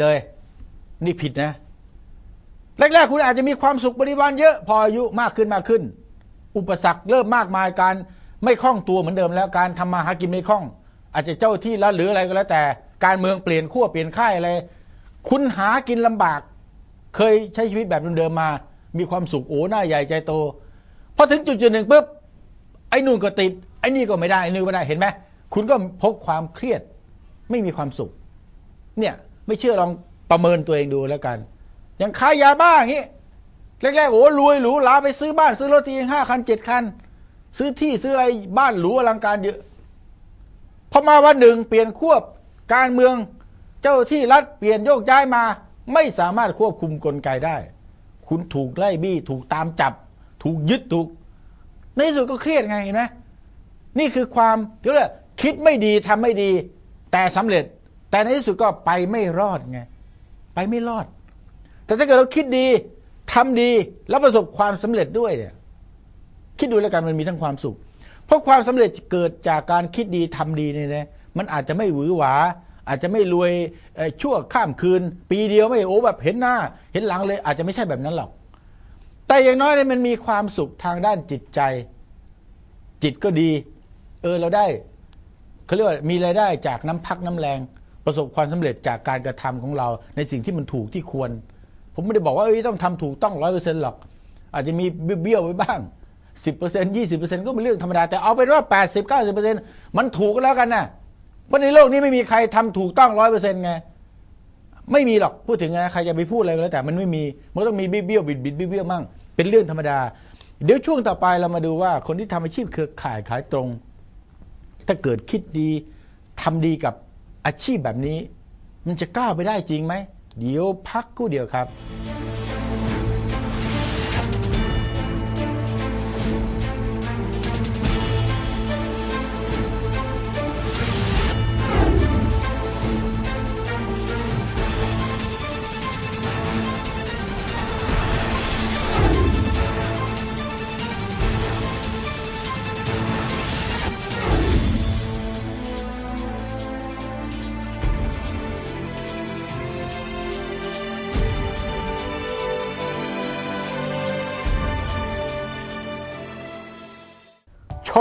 เลย นี่ผิดนะ แรกๆ คุณอาจจะมีความสุขบริวารเยอะ พออายุมากขึ้นมากขึ้น อุปสรรคเริ่มมากมายการไม่คล่องตัวเหมือนเดิมแล้วการทำมาหากินไม่คล่อง อาจจะเจ้าที่ละหรืออะไรก็แล้วแต่ การเมืองเปลี่ยนขั้วเปลี่ยนค่ายอะไรคุณหากินลำบาก เคยใช้ชีวิตแบบเดิมๆมา มีความสุขโอ้หน้าใหญ่ใจโตพอถึงจุดจุดหนึ่งปุ๊บไอ้นู่นก็ติดไอ้นี่ก็ไม่ได้ไอ้นี่ก็ไม่ได้เห็นไหมคุณก็พกความเครียด ไม่มีความสุข เนี่ย ไม่เชื่อลองประเมินตัวเองดูแล้วกัน อย่างค้ายาบ้าอย่างนี้แรกๆโอ้รวยหรูหราไปซื้อบ้านซื้อรถทีห้าคันเจ็ดคัน ซื้อที่ซื้ออะไรบ้านหรูอลังการเยอะพอมาวันหนึ่งเปลี่ยนควบการเมืองเจ้าที่รัฐเปลี่ยนโยกย้ายมา ไม่สามารถควบคุมกลไกได้ คุณถูกไล่บี้ถูกตามจับ ถูกยึดถูก ในที่สุดก็เครียดไงเห็นไหมนี่คือความที่เรียกคิดไม่ดีทำไม่ดี แต่สำเร็จ แต่ในที่สุดก็ไปไม่รอดไง ไปไม่รอด แต่ถ้าเกิดเราคิดดีทำดีแล้วประสบความสำเร็จด้วยเนี่ย คิดดูแล้วกันมันมีทั้งความสุข เพราะความสำเร็จเกิดจากการคิดดีทำดีเนี่ยนะมันอาจจะไม่หวือหวา อาจจะไม่รวยชั่วข้ามคืน ปีเดียวไม่โอ้แบบเห็นหน้า เห็นหลังเลย อาจจะไม่ใช่แบบนั้นหรอก แต่อย่างน้อยเนี่ยมันมีความสุขทางด้านจิตใจ จิตก็ดี เออเราได้เขาเรียกว่ามีรายได้จากน้ำพักน้ำแรง ประสบความสำเร็จจากการกระทำของเรา ในสิ่งที่มันถูกที่ควร ผมไม่ได้บอกว่าเอ้ยต้องทำถูกต้องร้อยเปอร์เซ็นต์หรอก อาจจะมีเบี้ยวไว้บ้างสิบเปอร์เซ็นต์ยี่สิบเปอร์เซ็นต์ก็เป็นเรื่องธรรมดา แต่เอาเป็นว่าแปดสิบเก้าสิบเปอร์เซ็นต์มันถูกก็แล้วกันนะเพราะในโลกนี้ไม่มีใครทำถูกต้องร้อยเปอร์เซ็นต์ไงไม่มีหรอกพูดถึงไงใครจะไปพูดอะไรก็แล้วแต่มันไม่มีมันต้องมีเบี้ยวบิดบิดเบี้ยวมั่งเป็นเรื่องธรรมดา เดี๋ยวช่วงต่อไปเรามาดูว่าคนที่ทำอาชีพเครือข่ายขายตรง ถ้าเกิดคิดดีทำดีกับ อาชีพแบบนี้ มันจะก้าวไปได้จริงไหมเดี๋ยวพักกู่เดียวครับ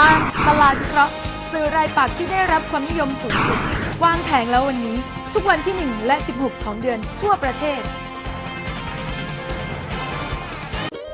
อ่านตลาดวิเคราะห์สื่อรายปักษ์ที่ได้รับความนิยมสูงสุด วางแผงแล้ววันนี้ ทุกวันที่ 1 และ 16 ของเดือนทั่วประเทศ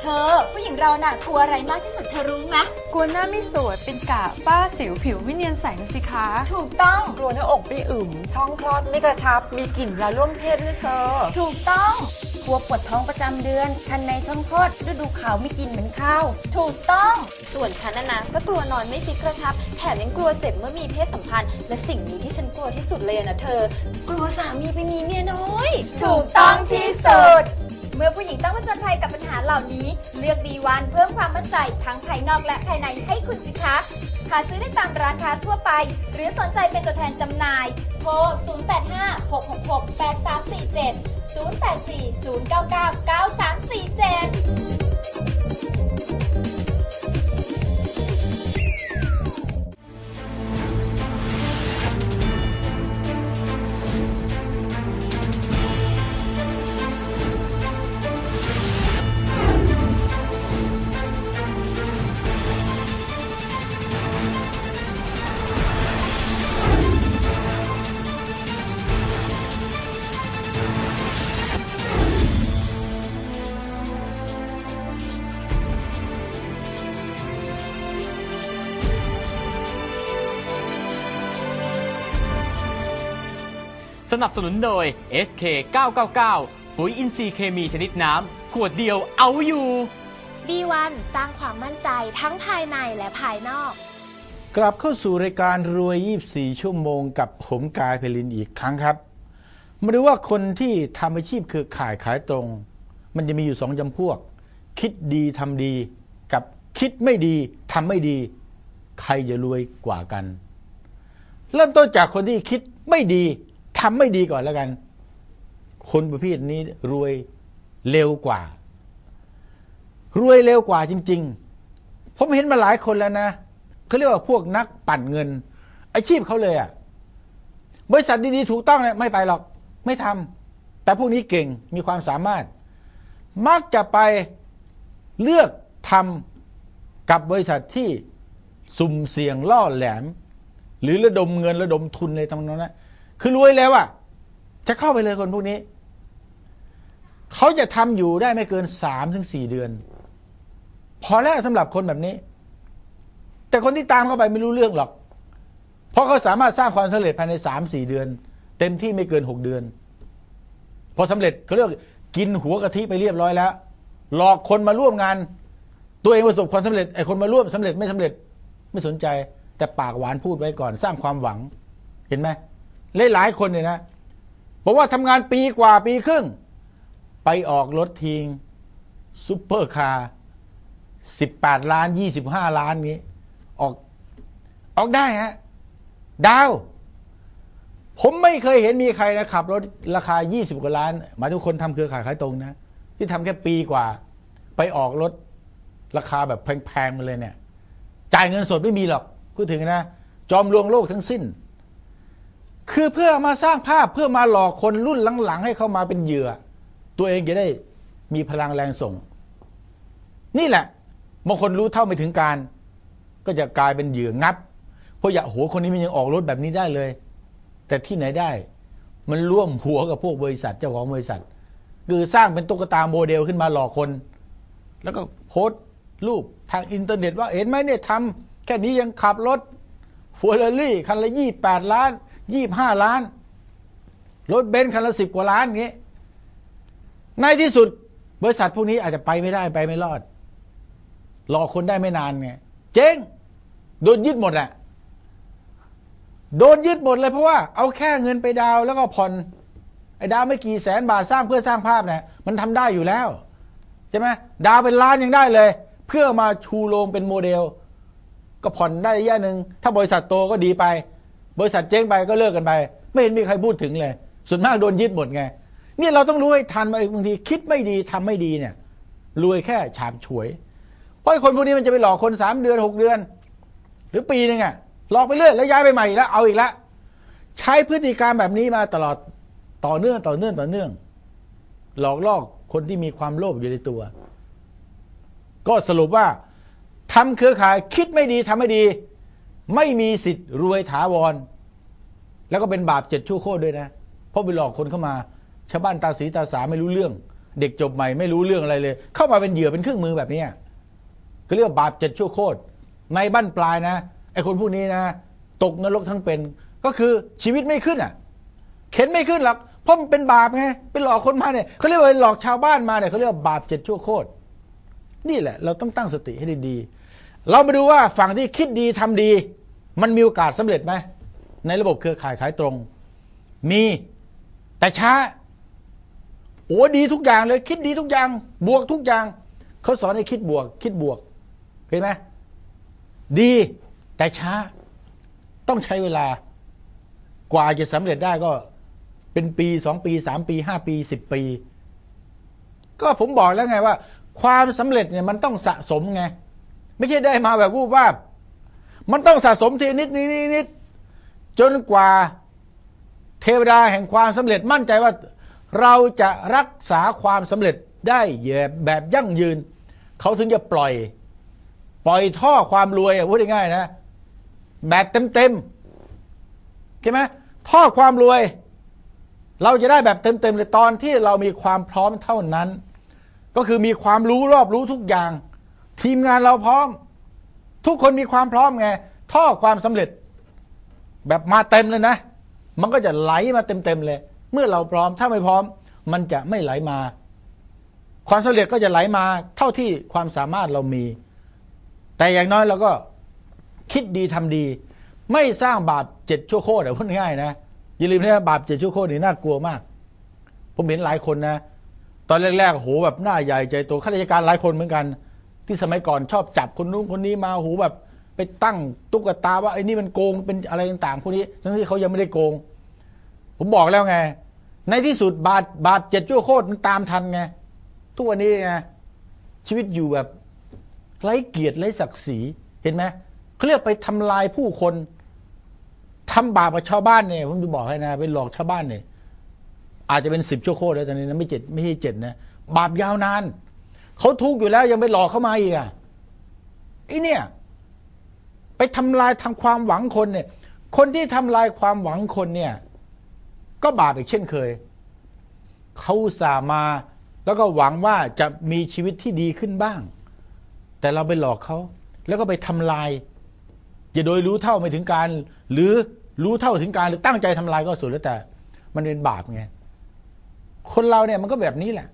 เธอ ผู้หญิงเราน่ะกลัวอะไรมากที่สุดเธอรู้ไหมกลัวหน้าไม่สวยเป็นกะป้าสิวผิวไม่เนียนแสงสิคะ ถูกต้องกลัวหน้าอกไม่อึมช่องคลอดไม่กระชับ มีกลิ่นเวลาร่วมเพศด้วยเธอ ถูกต้องก ลัวปวดท้องประจำเดือน คันในช่องคลอดฤดูขาวไม่กินเหมือนข้าว ถูกต้อง ส่วนฉันนะนะก็กลัวนอนไม่ฟิกกระชับ แถมยังกลัวเจ็บเมื่อมีเพศสัมพันธ์ และสิ่งนี้ที่ฉันกลัวที่สุดเลยอะนะเธอ กลัวสามีไปมีเมียน้อย ถูกต้องที่สุด เมื่อผู้หญิงต้องผจญภัยกับปัญหาเหล่านี้ เลือก B1 เพิ่มความมั่นใจทั้งภายนอกและภายในให้คุณสิคะ หาซื้อได้ตามร้านค้าทั่วไป หรือสนใจเป็นตัวแทนจำหน่าย โทร 0856668347 0840999347 สนับสนุนโดย SK 999ปุ๋ยอินทรีย์เคมีชนิดน้ำ ขวดเดียวเอาอยู่ B1 สร้างความมั่นใจทั้งภายในและภายนอก กลับเข้าสู่รายการรวย 24 ชั่วโมงกับผมกายเพลินอีกครั้งครับ มาดูว่าคนที่ทำอาชีพคือขายขายตรง มันจะมีอยู่สองจำพวก คิดดีทำดี กับคิดไม่ดีทำไม่ดี ใครจะรวยกว่ากัน เริ่มต้นจากคนที่คิดไม่ดี ทำไม่ดีก่อนแล้วกัน คนประเภทนี้รวยเร็วกว่า รวยเร็วกว่าจริง ๆ ผมเห็นมาหลายคนแล้วนะเขาเรียกว่าพวกนักปั่นเงิน อาชีพเขาเลยอะ่ะบริษัทดีๆถูกต้องเนี่ยไม่ไปหรอกไม่ทำแต่พวกนี้เก่งมีความสามารถ มักจะไปเลือกทำกับบริษัทที่สุ่มเสี่ยงล่อแหลม หรือระดมเงินระดมทุนในตรงนั้นนะ คือรวยแล้วอะ จะเข้าไปเลยคนพวกนี้ เขาจะทำอยู่ได้ไม่เกินสามถึงสี่เดือน พอแล้วสำหรับคนแบบนี้ แต่คนที่ตามเข้าไปไม่รู้เรื่องหรอก เพราะเขาสามารถสร้างความสำเร็จภายในสามสี่เดือน เต็มที่ไม่เกินหกเดือน พอสำเร็จเขาเรียกกินหัวกะทิไปเรียบร้อยแล้ว หลอกคนมาร่วมงาน ตัวเองประสบความสำเร็จไอ้คนมาร่วมสำเร็จไม่สำเร็จไม่สนใจ แต่ปากหวานพูดไว้ก่อน สร้างความหวังเห็นไหม หลายๆคนเนี่ยนะบอกว่าทำงานปีกว่าปีครึ่ง ไปออกรถทีงซุปเปอร์คาร์สิบแปดล้านยี่สิบห้าล้านนี้ ออกออกได้ฮะดาว ผมไม่เคยเห็นมีใครนะขับรถราคา 20 กว่าล้าน มาทุกคนทำเครือข่ายขายตรงนะ ที่ทำแค่ปีกว่า ไปออกรถราคาแบบแพงๆมาเลยเนี่ย จ่ายเงินสดไม่มีหรอกพูดถึงนะ จอมลวงโลกทั้งสิ้น คือเพื่อมาสร้างภาพเพื่อมาหลอกคนรุ่นหลังๆ ให้เข้ามาเป็นเหยื่อ ตัวเองจะได้มีพลังแรงส่ง นี่แหละบางคนรู้เท่าไม่ถึงการ ก็จะกลายเป็นเหยื่องับเพราะอย่าโหคนนี้มันยังออกรถแบบนี้ได้เลย แต่ที่ไหนได้ มันร่วมหัวกับพวกบริษัทเจ้าของบริษัท คือสร้างเป็นตุ๊กตาโมเดลขึ้นมาหลอกคน แล้วก็โพสต์รูปทางอินเทอร์เน็ตว่าเห็นไหมเนี่ยทำแค่นี้ยังขับรถฟัวเรลี่คันละยี่แปดล้าน ยี่ห้าล้าน รถเบนซ์คันละสิบกว่าล้านอย่างนี้ ในที่สุด บริษัทพวกนี้อาจจะไปไม่ได้ไปไม่รอด รอคนได้ไม่นานไงเจ๊งโดนยึดหมดแหละโดนยึดหมดเลยเพราะว่าเอาแค่เงินไปดาวแล้วก็ผ่อนไอ้ดาวไม่กี่แสนบาทสร้างเพื่อสร้างภาพเนี่ยมันทำได้อยู่แล้วใช่ไหมดาวเป็นล้านยังได้เลย เพื่อมาชูโรงเป็นโมเดล ก็ผ่อนได้ระยะหนึ่งถ้าบริษัทโตก็ดีไป บริษัทเจ๊งไปก็เลิกกันไป ไม่เห็นมีใครพูดถึงเลย ส่วนมากโดนยึดหมดไงเนี่ยเราต้องรู้ให้ทันบางทีคิดไม่ดีทำไม่ดีเนี่ยรวยแค่ฉาบฉวย เพราะคนพวกนี้มันจะไปหลอกคนสามเดือนหกเดือน หรือปีหนึ่งอะหลอกไปเรื่อยแล้วย้ายไปใหม่แล้วเอาอีกแล้วใช้พฤติการแบบนี้มาตลอดต่อเนื่องต่อเนื่องต่อเนื่อง หลอกล่อคนที่มีความโลภอยู่ในตัว ก็สรุปว่าทำเครือข่ายคิดไม่ดีทำไม่ดี ไม่มีสิทธิ์รวยถาวร แล้วก็เป็นบาปเจ็ดชั่วโคตรด้วยนะ เพราะไปหลอกคนเข้ามาชาวบ้านตาสีตาสาไม่รู้เรื่อง เด็กจบใหม่ไม่รู้เรื่องอะไรเลย เข้ามาเป็นเหยื่อเป็นเครื่องมือแบบนี้ก็เรียกว่าบาปเจ็ดชั่วโคตรในบ้านปลายนะไอ้คนพวกนี้นะ ตกนรกทั้งเป็น ก็คือชีวิตไม่ขึ้นอะ เข็นไม่ขึ้นหรอกเพราะมันเป็นบาปไงเป็นหลอกคนมาเนี่ยเขาเรียกว่าหลอกชาวบ้านมาเนี่ยเขาเรียกว่าบาปเจ็ดชั่วโคตรนี่แหละ เราต้องตั้งสติให้ดีๆเรามาดูว่าฝั่งที่คิดดีทำดี มันมีโอกาสสำเร็จไหมในระบบเครือข่ายขายตรง มีแต่ช้าโอ้ดีทุกอย่างเลย คิดดีทุกอย่าง บวกทุกอย่างเขาสอนให้คิดบวก คิดบวก เห็นไหมดีแต่ช้า ต้องใช้เวลากว่าจะสำเร็จได้ก็ เป็นปีสองปีสามปีห้าปีสิบปี ก็ผมบอกแล้วไงว่า ความสำเร็จเนี่ยมันต้องสะสมไง ไม่ใช่ได้มาแบบวูบวาบ มันต้องสะสมทีนิดนิดนิดนิดจนกว่าเทวดาแห่งความสำเร็จมั่นใจว่าเราจะรักษาความสำเร็จได้แบบยั่งยืน เขาถึงจะปล่อย ปล่อยท่อความรวยพูดง่ายๆนะ แบบเต็มๆใช่ไหมท่อความรวย เราจะได้แบบเต็มๆเลยตอนที่เรามีความพร้อมเท่านั้น ก็คือมีความรู้รอบรู้ทุกอย่าง ทีมงานเราพร้อม ทุกคนมีความพร้อมไง ท่อความสำเร็จ แบบมาเต็มเลยนะ มันก็จะไหลมาเต็มๆเลย เมื่อเราพร้อมถ้าไม่พร้อม มันจะไม่ไหลมา ความสำเร็จก็จะไหลมา เท่าที่ความสามารถเรามี แต่อย่างน้อยเราก็คิดดีทำดี ไม่สร้างบาปเจ็ดชั่วโคตรแต่พูดง่ายๆนะอย่าลืมนะบาปเจ็ดชั่วโคตรนี่น่ากลัวมาก ผมเห็นหลายคนนะ ตอนแรกๆโหแบบหน้าใหญ่ใจโตข้าราชการหลายคนเหมือนกัน ที่สมัยก่อนชอบจับคนนู้นคนนี้มาโหแบบ ไปตั้งตุ๊กตาว่าไอ้นี่มันโกงเป็นอะไรต่างๆพวกนี้ทั้งที่เขายังไม่ได้โกง ผมบอกแล้วไง ในที่สุดบาทบาทเจ็ดชั่วโคตรมันตามทันไงทุกวันนี้ไงชีวิตอยู่แบบไร้เกียรติไร้ศักดิ์ศรีเห็นไหมเขาเรียกไปทำลายผู้คนทำบาปกับชาวบ้านเนี่ยผมจะบอกให้นะไปหลอกชาวบ้านเนี่ยอาจจะเป็นสิบชั่วโคตรแล้วตอนนี้นะไม่เจ็ดไม่ใช่เจ็ดนะบาปยาวนาน เขาทุกข์อยู่แล้วยังไปหลอกเข้ามาอีกอะไอ้เนี่ย ไปทำลายทางความหวังคนเนี่ย คนที่ทำลายความหวังคนเนี่ย ก็บาปอีกเช่นเคย เขาสามา แล้วก็หวังว่าจะมีชีวิตที่ดีขึ้นบ้าง แต่เราไปหลอกเขา แล้วก็ไปทำลายอย่าโดยรู้เท่าไม่ถึงการ หรือรู้เท่าถึงการหรือตั้งใจทำลายก็สุดแล้วแต่ มันเป็นบาปไงคนเราเนี่ยมันก็แบบนี้แหละ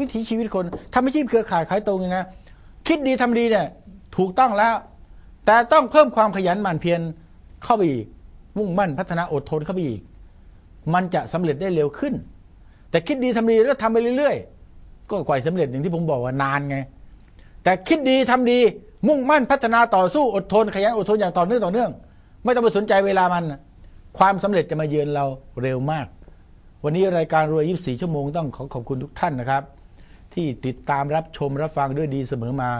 วิถีชีวิตคนทำอาชีพเครือข่ายขายตรงนี่นะคิดดีทำดีเนี่ย ถูกต้องแล้ว แต่ต้องเพิ่มความขยันหมั่นเพียรเข้าไปอีกมุ่งมั่นพัฒนาอดทนเข้าไปอีก มันจะสำเร็จได้เร็วขึ้น แต่คิดดีทำดีแล้วทำไปเรื่อยๆ ก็กว่าจะสำเร็จอย่างที่ผมบอกว่านานไง แต่คิดดีทำดี มุ่งมั่นพัฒนาต่อสู้อดทน ขยันอดทนอย่างต่อเนื่องต่อเนื่อง ไม่ต้องไปสนใจเวลามัน ความสำเร็จจะมาเยือนเราเร็วมาก วันนี้รายการรวย 24 ชั่วโมงต้องขอขอบคุณทุกท่านนะครับ ที่ติดตามรับชมรับฟังด้วยดีเสมอมา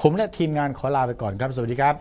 ผมและทีมงานขอลาไปก่อนครับ สวัสดีครับ